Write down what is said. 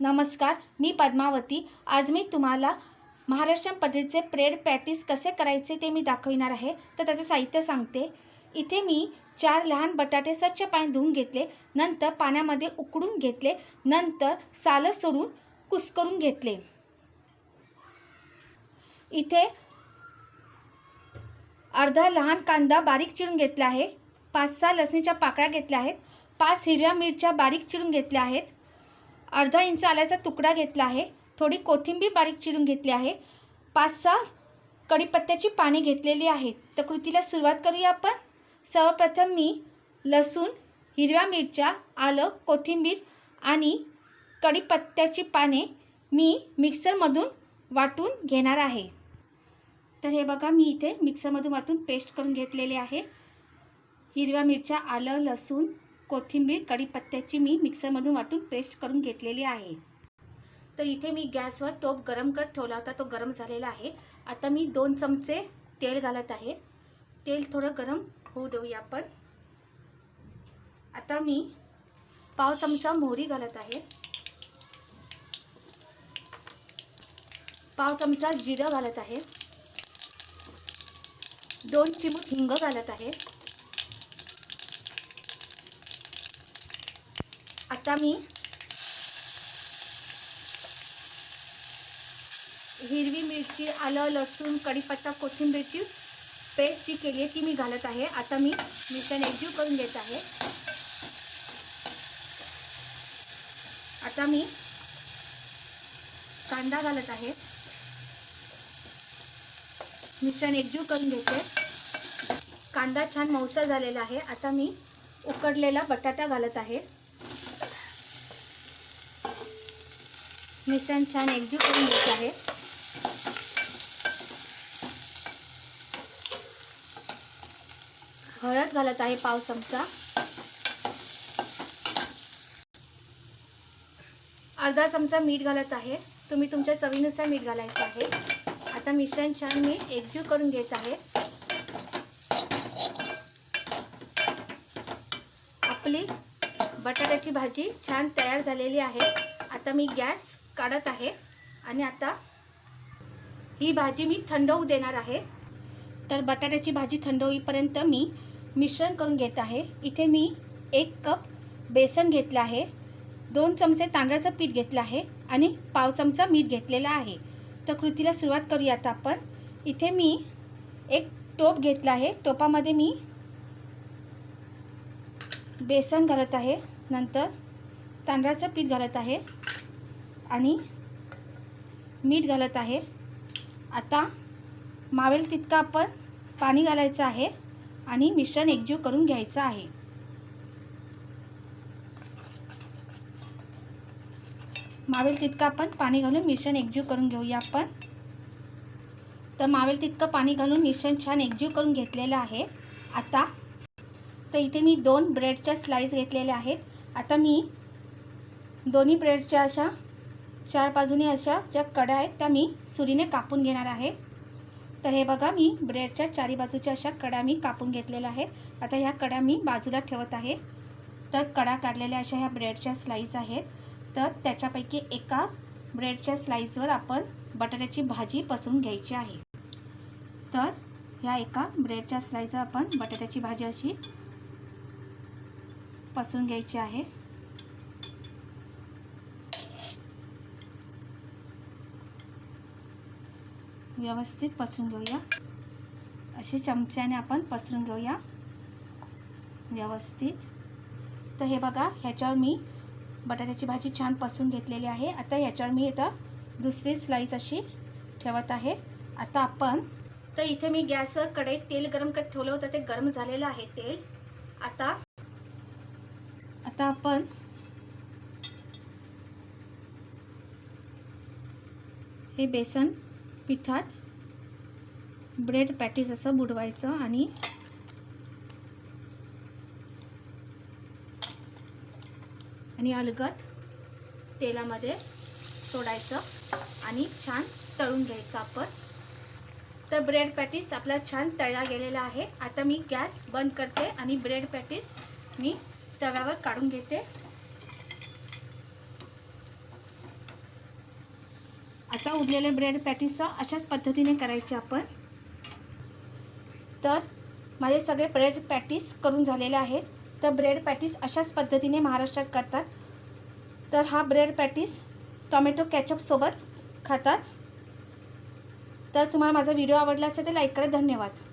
नमस्कार मी पद्मावती. आज मी तुम्हाला महाराष्ट्रीयन पद्धतीचे ब्रेड पॅटीस कसे करायचे ते मी दाखविणार आहे. तर त्याचं साहित्य सांगते. इथे मी चार लहान बटाटे स्वच्छ पाणी धुवून घेतले. नंतर पाण्यामध्ये उकडून घेतले. नंतर सालं सोडून कुस्करून घेतले. इथे अर्धा लहान कांदा बारीक चिरून घेतला आहे. पाच सहा लसणीच्या पाकळ्या घेतल्या आहेत. पाच हिरव्या मिरच्या बारीक चिरून घेतल्या आहेत. अर्धा इंच आल्याचा तुकडा घेतला आहे. थोडी कोथिंबीर बारीक चिरून घेतली आहे. पाच सहा कढीपत्त्याची पाने घेतलेली आहेत. तर कृतीला सुरुवात करूया आपण. सर्वप्रथम मी लसूण हिरव्या मिरच्या आलं कोथिंबीर आणि कढीपत्त्याची पाने मी मिक्सरमधून वाटून घेणार आहे. तर हे बघा मी इथे मिक्सरमधून वाटून पेस्ट करून घेतलेले आहे. हिरव्या मिरच्या आलं लसूण कोथिंबीर कढीपत्त्याची मी मिक्सरमधून वाटून पेस्ट करून घेतलेली आहे. तर इथे मी गॅसवर टोप गरम करत ठेवला होता तो गरम झालेला आहे. आता मी दोन चमचे तेल घालत आहे. तेल थोडं गरम होऊ देऊया आपण. आता मी पाव चमचा मोहरी घालत आहे. पाव चमचा जिरं घालत आहे. दोन चिमूट हिंग घालत आहे. आता मी हिरवी मिरची आलं लसूण कढीपत्ता कोथिंबीरची पेस्ट जी केली आहे ती मी घालत आहे. आता मी मिश्रण एकजीव करून घेत आहे. आता मी कांदा घालत आहे. मिश्रण एकजीव करून घेते. कांदा छान मऊसा झालेला आहे. आता मी उकडलेला बटाटा घालत आहे. मिश्रण छान एकजीव करून घेत आहे. हळद घालत आहे पाव चमचा. अर्धा चमचा मीठ घालत आहे. तुम्ही तुमच्या चवीनुसार मीठ घालायचं आहे. आता मिश्रण छान मी एकजीव करून घेत आहे. आपली बटाट्याची भाजी छान तयार झालेली आहे. आता मी गॅस काढत आहे. आणि आता ही भाजी मी थंड होऊ देणार आहे. तर बटाट्याची भाजी थंड होईपर्यंत मी मिश्रण करून घेत आहे. इथे मी एक कप बेसन घेतलं आहे. दोन चमचे तांदळाचं पीठ घेतलं आहे. आणि पाव चमचा मीठ घेतलेला आहे. तर कृतीला सुरुवात करूया आता आपण. इथे मी एक टोप घेतला आहे. टोपामध्ये मी बेसन घालत आहे. नंतर तांदळाचं पीठ घालत आहे. आणि मीठ घालत आहे. आता मावेल तितकं आपण पाणी घालायचं आहे आणि मिश्रण एकजीव करून घ्यायचं आहे. मावेल तितकं आपण पाणी घालून मिश्रण एकजीव करून घेऊया आपण. तर मावेल तितकं पाणी घालून मिश्रण छान एकजीव करून घेतलेलं आहे. आता तर इथे मी दोन ब्रेडच्या स्लाईस घेतलेल्या आहेत. आता मी दोन्ही ब्रेडच्या अशा चार बाजूने अशा ज्या कड्या आहेत त्या मी सुरीने कापून घेणार आहे. तर हे बघा मी ब्रेडच्या चारी बाजूच्या अशा कड्या मी कापून घेतलेल्या आहेत. आता ह्या कड्या मी बाजूला ठेवत आहे. तर कडा काढलेल्या अशा ह्या ब्रेडच्या स्लाईज आहेत. तर त्याच्यापैकी एका ब्रेडच्या स्लाईजवर आपण बटाट्याची भाजी पसरून घ्यायची आहे. तर ह्या एका ब्रेडच्या स्लाईजवर आपण बटाट्याची भाजी अशी पसरून घ्यायची आहे. व्यवस्थित पसरून घेऊया. असे चमच्याने आपण पसरून घेऊया. व्यवस्थित. तर हे बघा ह्याच्यावर मी बटाट्याची भाजी छान पसरून घेतलेली आहे. आता ह्याच्यावर मी इथं दुसरी स्लाईस अशी ठेवत आहे. आता आपण तर इथे मी गॅसवर कढईत तेल गरम करत ठेवलं होतं ते गरम झालेलं आहे तेल. आता आता आपण हे बेसन पिठात ब्रेड पॅटीस असं बुडवायचं आणि आणि अलगद तेलामध्ये सोडायचं आणि छान तळून घ्यायचं आपण. तर ब्रेड पॅटीस आपला छान तळला गेलेला आहे. आता मी गॅस बंद करते आणि ब्रेड पॅटीस मी तव्यावर काढून घेते. आता उरलेल्या ब्रेड पॅटीसचा अशाच पद्धतीने करायचे आपण. तर माझे सगळे ब्रेड पॅटीस करून झालेले आहेत. तर ब्रेड पॅटीस अशाच पद्धतीने महाराष्ट्रात करतात. तर हा ब्रेड पॅटीस टॉमॅटो कॅचअपसोबत खातात. तर तुम्हाला माझा व्हिडिओ आवडला असेल तर लाईक करा. धन्यवाद.